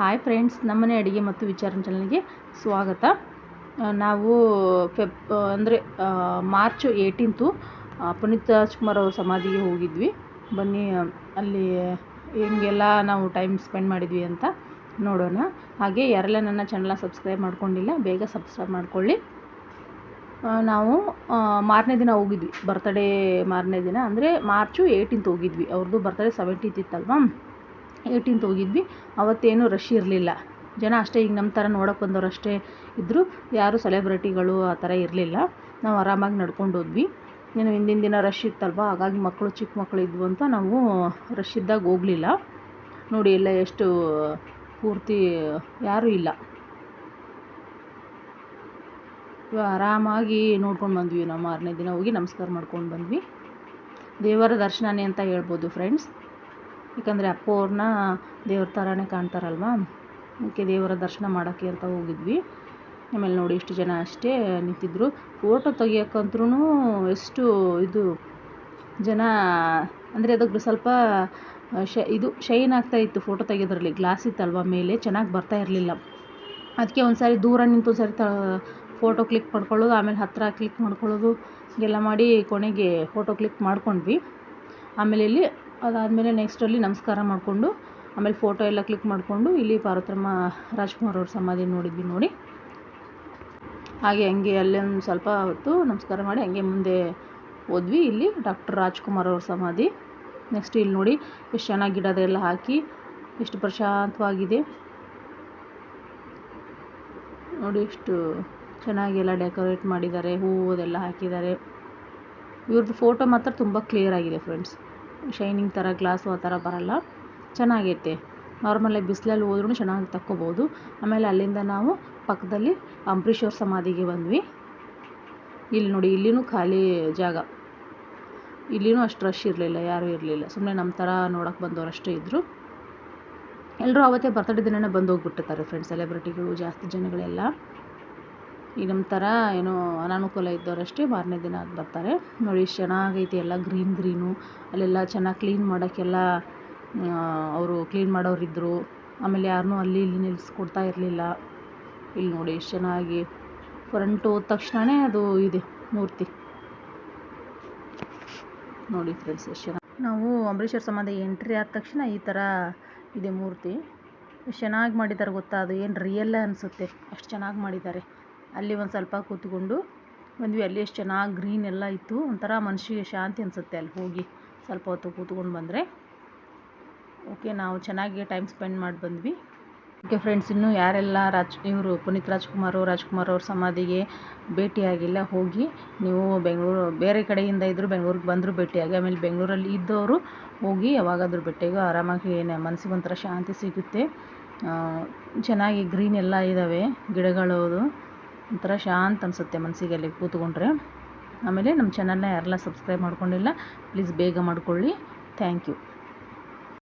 Hi friends ನಮ್ಮನೆ ಅಡುಗೆ ಮತ್ತು ವಿಚಾರ ಚಾನಲ್ಗೆ ಸ್ವಾಗತ. ನಾವು ಫೆಬ್ ಅಂದರೆ ಮಾರ್ಚ್ ಏಯ್ಟೀನ್ತು ಪುನೀತ್ ರಾಜ್ಕುಮಾರ್ ಅವ್ರ ಸಮಾಧಿಗೆ ಹೋಗಿದ್ವಿ. ಬನ್ನಿ ಅಲ್ಲಿ ಹೆಂಗೆಲ್ಲ ನಾವು ಟೈಮ್ ಸ್ಪೆಂಡ್ ಮಾಡಿದ್ವಿ ಅಂತ ನೋಡೋಣ. ಹಾಗೆ ಯಾರೆಲ್ಲ ನನ್ನ ಚಾನಲ್ನ ಸಬ್ಸ್ಕ್ರೈಬ್ ಮಾಡ್ಕೊಂಡಿಲ್ಲ, ಬೇಗ ಸಬ್ಸ್ಕ್ರೈಬ್ ಮಾಡ್ಕೊಳ್ಳಿ. ನಾವು ಮಾರನೇ ದಿನ ಹೋಗಿದ್ವಿ. ಬರ್ತಡೇ ಮಾರನೇ ದಿನ, ಅಂದರೆ ಮಾರ್ಚು ಏಯ್ಟೀನ್ತ್ ಹೋಗಿದ್ವಿ. ಅವ್ರದ್ದು ಬರ್ತಡೇ ಸೆವೆಂಟೀತ್ ಇತ್ತಲ್ವಾ? ಏಯ್ಟೀನ್ತ್ ಹೋಗಿದ್ವಿ ಅವತ್ತೇನು ರಶ್ ಇರಲಿಲ್ಲ. ಜನ ಅಷ್ಟೇ, ಈಗ ನಮ್ಮ ಥರ ನೋಡೋಕೆ ಬಂದವ್ರು ಅಷ್ಟೇ ಇದ್ದರು ಯಾರು ಸೆಲೆಬ್ರಿಟಿಗಳು ಆ ಥರ ಇರಲಿಲ್ಲ. ನಾವು ಆರಾಮಾಗಿ ನಡ್ಕೊಂಡು ಹೋದ್ವಿ. ಏನು ಹಿಂದಿನ ದಿನ ರಶ್ ಇತ್ತಲ್ವ? ಹಾಗಾಗಿ ಮಕ್ಕಳು ಚಿಕ್ಕ ಮಕ್ಕಳು ಇದ್ವು ಅಂತ ನಾವು ರಶ್ ಇದ್ದಾಗ ಹೋಗಲಿಲ್ಲ. ನೋಡಿ, ಎಲ್ಲ ಎಷ್ಟು ಪೂರ್ತಿ ಯಾರೂ ಇಲ್ಲ. ಆರಾಮಾಗಿ ನೋಡ್ಕೊಂಡು ಬಂದ್ವಿ. ನಾವು ಮಾರನೇ ದಿನ ಹೋಗಿ ನಮಸ್ಕಾರ ಮಾಡ್ಕೊಂಡು ಬಂದ್ವಿ. ದೇವರ ದರ್ಶನನೇ ಅಂತ ಹೇಳ್ಬೋದು ಫ್ರೆಂಡ್ಸ್ ಯಾಕಂದರೆ ಅಪ್ಪ ಅವ್ರನ್ನ ದೇವ್ರ ಥರನೇ ಕಾಣ್ತಾರಲ್ವ? ಅದಕ್ಕೆ ದೇವರ ದರ್ಶನ ಮಾಡೋಕ್ಕೆ ಅಂತ ಹೋಗಿದ್ವಿ. ಆಮೇಲೆ ನೋಡಿ ಇಷ್ಟು ಜನ ಅಷ್ಟೇ ನಿಂತಿದ್ರು. ಫೋಟೋ ತೆಗಿಯೋಕ್ಕಂತ್ರೂ ಎಷ್ಟು ಇದು, ಜನ, ಅಂದರೆ ಅದಕ್ಕೆ ಸ್ವಲ್ಪ ಶ, ಇದು ಶೈನ್ ಆಗ್ತಾ ಇತ್ತು ಫೋಟೋ ತೆಗೆಯೋದ್ರಲ್ಲಿ. ಗ್ಲಾಸ್ ಇತ್ತಲ್ವ ಮೇಲೆ, ಚೆನ್ನಾಗಿ ಬರ್ತಾ ಇರಲಿಲ್ಲ. ಅದಕ್ಕೆ ಒಂದು ಸಾರಿ ದೂರ ನಿಂತು ಸಾರಿ ತ, ಫೋಟೋ ಕ್ಲಿಕ್ ಮಾಡ್ಕೊಳ್ಳೋದು, ಆಮೇಲೆ ಹತ್ತಿರ ಕ್ಲಿಕ್ ಮಾಡ್ಕೊಳ್ಳೋದು, ಹೀಗೆಲ್ಲ ಮಾಡಿ ಕೊನೆಗೆ ಫೋಟೋ ಕ್ಲಿಕ್ ಮಾಡ್ಕೊಂಡ್ವಿ. ಆಮೇಲೆ ಇಲ್ಲಿ ಅದಾದಮೇಲೆ ನೆಕ್ಸ್ಟಲ್ಲಿ ನಮಸ್ಕಾರ ಮಾಡಿಕೊಂಡು, ಆಮೇಲೆ ಫೋಟೋ ಎಲ್ಲ ಕ್ಲಿಕ್ ಮಾಡಿಕೊಂಡು ಇಲ್ಲಿ ಪಾರ್ವತಮ್ಮ ರಾಜ್ಕುಮಾರ್ ಅವ್ರ ಸಮಾಧಿ ನೋಡಿದ್ವಿ ನೋಡಿ. ಹಾಗೆ ಹಂಗೆ ಅಲ್ಲೇ ಒಂದು ಸ್ವಲ್ಪ ಹೊತ್ತು ನಮಸ್ಕಾರ ಮಾಡಿ ಹಂಗೆ ಮುಂದೆ ಹೋದ್ವಿ. ಇಲ್ಲಿ ಡಾಕ್ಟರ್ ರಾಜ್ಕುಮಾರ್ ಅವ್ರ ಸಮಾಧಿ. ನೆಕ್ಸ್ಟ್ ಇಲ್ಲಿ ನೋಡಿ ಎಷ್ಟು ಚೆನ್ನಾಗಿ ಗಿಡದೆಲ್ಲ ಹಾಕಿ, ಎಷ್ಟು ಪ್ರಶಾಂತವಾಗಿದೆ. ನೋಡಿ ಎಷ್ಟು ಚೆನ್ನಾಗೆಲ್ಲ ಡೆಕೋರೇಟ್ ಮಾಡಿದ್ದಾರೆ ಹೂವು ಅದೆಲ್ಲ ಹಾಕಿದ್ದಾರೆ. ಇವ್ರದ್ದು ಫೋಟೋ ಮಾತ್ರ ತುಂಬ ಕ್ಲಿಯರ್ ಆಗಿದೆ ಫ್ರೆಂಡ್ಸ್ ಶೈನಿಂಗ್ ಥರ, ಗ್ಲಾಸು ಆ ಥರ ಬರಲ್ಲ. ಚೆನ್ನಾಗೈತೆ. ನಾರ್ಮಲಾಗಿ ಬಿಸಿಲಲ್ಲಿ ಹೋದ್ರೂ ಚೆನ್ನಾಗಿ ತಕ್ಕೋಬೋದು. ಆಮೇಲೆ ಅಲ್ಲಿಂದ ನಾವು ಪಕ್ಕದಲ್ಲಿ ಅಂಬರೀಶ್ವರ ಸಮಾಧಿಗೆ ಬಂದ್ವಿ. ಇಲ್ಲಿ ನೋಡಿ, ಇಲ್ಲಿನೂ ಖಾಲಿ ಜಾಗ. ಇಲ್ಲಿನೂ ಅಷ್ಟು ರಶ್ ಇರಲಿಲ್ಲ, ಯಾರೂ ಇರಲಿಲ್ಲ. ಸುಮ್ಮನೆ ನಮ್ಮ ಥರ ನೋಡೋಕೆ ಬಂದವರಷ್ಟೇ ಇದ್ದರು ಎಲ್ಲರೂ ಅವತ್ತೇ ಬರ್ತಡೇ ದಿನನೇ ಬಂದು ಹೋಗ್ಬಿಟ್ಟಿರ್ತಾರೆ ಫ್ರೆಂಡ್ಸ್ ಸೆಲೆಬ್ರಿಟಿಗಳು ಜಾಸ್ತಿ ಜನಗಳೆಲ್ಲ. ಈಗ ನಮ್ಮ ಥರ ಏನೋ ಅನಾನುಕೂಲ ಇದ್ದವರಷ್ಟೇ ಮಾರನೇ ದಿನ ಅದು ಬರ್ತಾರೆ. ನೋಡಿ ಎಷ್ಟು ಚೆನ್ನಾಗೈತೆ ಎಲ್ಲ ಗ್ರೀನ್ ಗ್ರೀನು, ಅಲ್ಲೆಲ್ಲ ಚೆನ್ನಾಗಿ ಕ್ಲೀನ್ ಮಾಡೋಕ್ಕೆಲ್ಲ ಅವರು ಕ್ಲೀನ್ ಮಾಡೋರಿದ್ದರು ಆಮೇಲೆ ಯಾರನ್ನೂ ಅಲ್ಲಿ ಇಲ್ಲಿ ನಿಲ್ಲಿಸ್ಕೊಡ್ತಾ ಇರಲಿಲ್ಲ. ಇಲ್ಲಿ ನೋಡಿ ಎಷ್ಟು ಚೆನ್ನಾಗಿ ಫ್ರಂಟ್ ಹೋದ ತಕ್ಷಣವೇ ಅದು ಇದೆ ಮೂರ್ತಿ. ನೋಡಿ ಫ್ರೆಂಡ್ಸ್ ಎಷ್ಟು ಚೆನ್ನಾಗಿ ನಾವು ಅಂಬರೀಷರ್ ಸಮಾಧಿ ಎಂಟ್ರಿ ಆದ ತಕ್ಷಣ ಈ ಥರ ಇದೆ ಮೂರ್ತಿ. ಎಷ್ಟು ಚೆನ್ನಾಗಿ ಮಾಡಿದ್ದಾರೆ ಗೊತ್ತಾ? ಅದು ಏನು ರಿಯಲ್ ಅನಿಸುತ್ತೆ? ಅಷ್ಟು ಚೆನ್ನಾಗಿ ಮಾಡಿದ್ದಾರೆ. ಅಲ್ಲಿ ಒಂದು ಸ್ವಲ್ಪ ಕೂತ್ಕೊಂಡು ಬಂದ್ವಿ ಅಲ್ಲಿ ಎಷ್ಟು ಚೆನ್ನಾಗಿ ಗ್ರೀನ್ ಎಲ್ಲ ಇತ್ತು, ಒಂಥರ ಮನಸ್ಸಿಗೆ ಶಾಂತಿ ಅನಿಸುತ್ತೆ ಅಲ್ಲಿ ಹೋಗಿ. ಸ್ವಲ್ಪ ಹೊತ್ತು ಕೂತ್ಕೊಂಡು ಬಂದರೆ. ಓಕೆ ನಾವು ಚೆನ್ನಾಗಿ ಟೈಮ್ ಸ್ಪೆಂಡ್ ಮಾಡಿ ಬಂದ್ವಿ. ಓಕೆ ಫ್ರೆಂಡ್ಸ್ ಇನ್ನೂ ಯಾರೆಲ್ಲ ರಾಜ್, ಇವರು ಪುನೀತ್ ರಾಜ್ಕುಮಾರ್ ರಾಜ್ಕುಮಾರ್ ಅವ್ರ ಸಮಾಧಿಗೆ ಭೇಟಿಯಾಗಿಲ್ಲ ಹೋಗಿ ನೀವು ಬೆಂಗಳೂರು, ಬೇರೆ ಕಡೆಯಿಂದ ಇದ್ದರೂ ಬೆಂಗಳೂರಿಗೆ ಬಂದರೂ ಭೇಟಿಯಾಗಿ ಆಮೇಲೆ ಬೆಂಗಳೂರಲ್ಲಿ ಇದ್ದವರು ಹೋಗಿ ಯಾವಾಗಾದರೂ ಭೇಟಿಯಾಗಿ ಆರಾಮಾಗಿ ಮನಸ್ಸಿಗೆ ಒಂಥರ ಶಾಂತಿ ಸಿಗುತ್ತೆ. ಚೆನ್ನಾಗಿ ಗ್ರೀನ್ ಎಲ್ಲ ಇದ್ದಾವೆ ಗಿಡಗಳು ಒಂಥರ ಶಾಂತ ಅನಿಸುತ್ತೆ ಮನಸ್ಸಿಗೆ ಅಲ್ಲಿ ಕೂತ್ಕೊಂಡ್ರೆ. ಆಮೇಲೆ ನಮ್ಮ ಚಾನಲ್ನ ಯಾರೆಲ್ಲ ಸಬ್ಸ್ಕ್ರೈಬ್ ಮಾಡ್ಕೊಂಡಿಲ್ಲ ಪ್ಲೀಸ್ ಬೇಗ ಮಾಡಿಕೊಳ್ಳಿ. Thank you